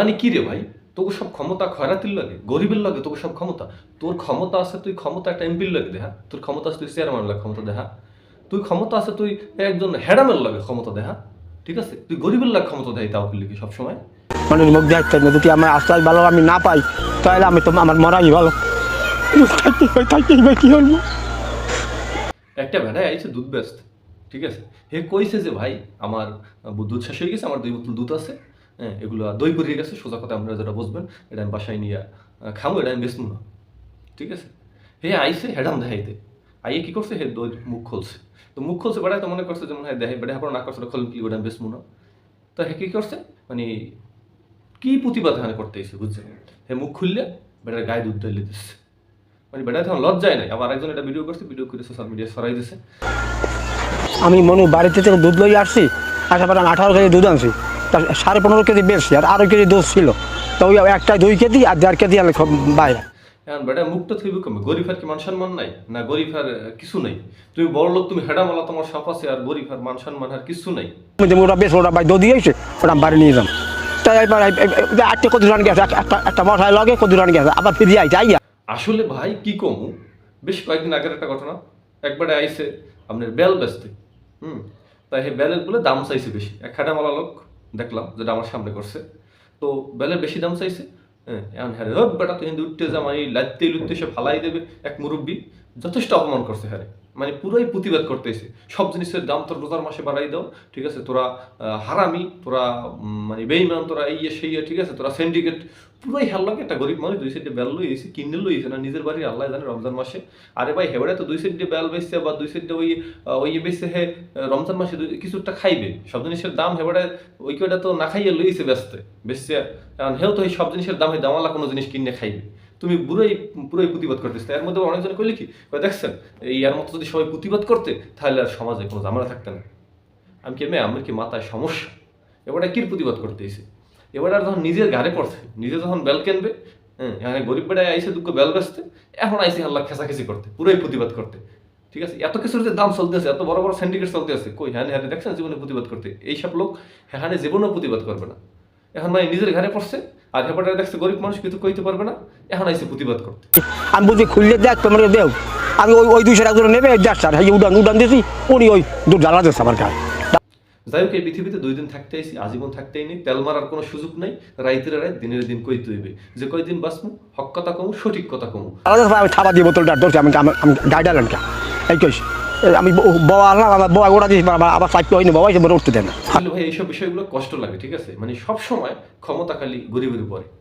মানে কি রে ভাই? তোকে সব ক্ষমতা খয়রাতির লাগে? গরিবের লাগে তোকে সব ক্ষমতা? তোর ক্ষমতা আছে তুই ক্ষমতা একটা এমপির লাগে দেখা তোর ক্ষমতা আছে তুই চেয়ারম্যান লাগে ক্ষমতা দেখা তুই ক্ষমতা আছে তুই একজন হেডামের লাগে ক্ষমতা দেখা ঠিক আছে? তুই গরিবের লাগে ক্ষমতা দেয় তাও লিখি সবসময়? মানে মুখ দেখতে না যদি আমার আশ্বাস ভালো আমি না পাই তাহলে আমি তো আমার মরাই ভালো। কি হলো একটা ভেড়ায় আইছে দুধ ব্যস্ত। ঠিক আছে? হে কইছে যে ভাই আমার দুধ শেষ হয়ে গেছে আমার দুই বোতল দুধ আছে। হ্যাঁ এগুলো দই পরিয়ে গেছে, সোজা কথা আপনারা যেটা বুঝবেন, এটা আমি বাসায় নিয়ে খামো, এটা আমি বেচবো না। ঠিক আছে? হে আইছে, হেডাম দেখাইতে আইয়ে কি করছে? হে দই মুখ খুলছে। তো মুখ খুলছে, বেড়ায় তো মনে করছে যে হ্যাঁ হয় দেখাই বেড়া না করছে, খোলেন কি ওটা বেচবো না। তো হে কি করছে? মানে কি প্রতিবাদ এখানে করতে এসে বুঝছে হে মুখ খুললে বেটার গায়ে দুধ ঢেলে দিচ্ছে। মানে বেটা তখন লজ্জায় নাই। আবার একজন এটা ভিডিও করছে ভিডিও করে সোশ্যাল মিডিয়ায় ছড়াই দিছে। আমি মনে হয় বাড়িতে থেকে দুধ লই আসছি, আসার পরে আঠারো কেজি দুধ আনছি। সাড়ে পনেরো কেজি বেশি আর আরও কেজি দোষ ছিল। তো ওই একটা দুই কেজি আর দেড় কেজি খ- বাইরে। এখন বেটা মুখটা থইবে কমে গরিব আর কি মান সম্মান নাই? না গরিব আর কিছু নাই? তুমি বড় লোক তুমি হেডামালা তোমার সাপ আছে আর গরিব আর মান সম্মান আর কিছু নাই। ওটা বেশ ওটা বাই দদি হয়েছে ওটা বাড়ি নিয়ে যাম তাই আটটা কত রান গেছে এক- একটা একটা মশাই লগে কত রান গেছে আবার ফিরে আইছে আইয়া আসলে ভাই কি কমু? বেশ কয়েকদিন আগের একটা ঘটনা। একবারে আইছে আপনার বেল বেচতে। হুম? তাই এই বেলের বলে দাম চাইছে বেশি। এক খাটামালা লোক দেখলাম যেটা আমার সামনে করছে। তো বেলের বেশি দাম চাইছে। হ্যাঁ এখন হ্যাঁ বেটা, তুই হিন্দু উঠতে যা মানে লাইতে লুটতে সে ফালাই দেবে, এক মুরব্বী। যথেষ্ট অপমান করছে হ্যাঁ মানে পুরোই প্রতিবাদ করতেছে। সব জিনিসের দাম তোর রোজার মাসে বাড়াই দাও ঠিক আছে? তোরা হারামি তোরা মানে বেইমান তোরা এই ইয়ে সেই ইয়ে, ঠিক আছে? তোরা সিন্ডিকেট পুরোই হেল লাগে একটা গরিব মানুষ দুই সাইডে বেল লইয়েছে কিনে লইয়েছে না নিজের বাড়ি আল্লাহ জানে রমজান মাসে। আরে ভাই হেবারে তো দুই সাইডে বেল বেচছে বা দুই সাইডে ওই ওই বেচছে হে রমজান মাসে দুই- কিছু একটা খাইবে। সব জিনিসের দাম হেবারে ওই কয়টা তো না খাইয়ে লইয়েছে ব্যস্তে বেচছে। কারণ হেও তো এই সব জিনিসের দাম দামালা কোনো জিনিস কিনে খাইবে। তুমি পুরোই পুরোই প্রতিবাদ করতেছে এর মধ্যে অনেকজন কইলে কি? দেখছেন, এই এর মতো যদি সবাই প্রতিবাদ করতে, তাহলে আর সমাজে কোনো ঝামেলা থাকতে না। আমি কি মেয়ে? আমার কি মাথায় সমস্যা? এবারে কি প্রতিবাদ করতে এসে এবার আর যখন নিজের ঘাড়ে পড়ছে, নিজে যখন বেল কেনবে হ্যাঁ এখানে গরিব বেড়ায় আইসে দুঃখ বেল বেচতে, এখন আইসে আল্লাহ খেসাখেসি করতে, পুরোই প্রতিবাদ করতে। ঠিক আছে? এত কিছুর যে দাম চলতে আছে, এত বড় বড় সিন্ডিকেট চলতে আছে, কই হ্যাঁ হ্যাঁ দেখছেন, জীবনে প্রতিবাদ করতে। এইসব লোক হ্যাঁ জীবনেও প্রতিবাদ করবে না। এখন মানে নিজের ঘাড়ে পড়ছে আর দেখছে গরিব মানুষ কইতে পারবে না এখন আইসে প্রতিবাদ করতে। আমি বুঝি খুললে দেখ তোমার দেও। আমি ওই ওই দুইশো টাকা করে নেবে এই উড়ান উড়ান দিয়েছি উনি ওই দুধ জ্বালা দিচ্ছে আমার গায়ে। যাই হোক এই পৃথিবীতে দুই দিন থাকতে আইসি আজীবন থাকতেই নেই তেল মারার কোনো সুযোগ নাই রাইতের রায় দিনের দিন কইতে হইবে। যে কয়দিন বাঁচমু হক কথা কমু সঠিক কথা কমু। আমি থাবা দিয়ে বোতলটা ধরছি আমি আমি এই কইস আমি বউ আনলাম আমার বউ ওরা দিয়েছি আবার সাইড হয়নি বাবা এসে উঠতে দেন না। আসলে ভাই এইসব বিষয়গুলো কষ্ট লাগে ঠিক আছে? মানে সবসময় ক্ষমতা খালি গরিবের উপরে।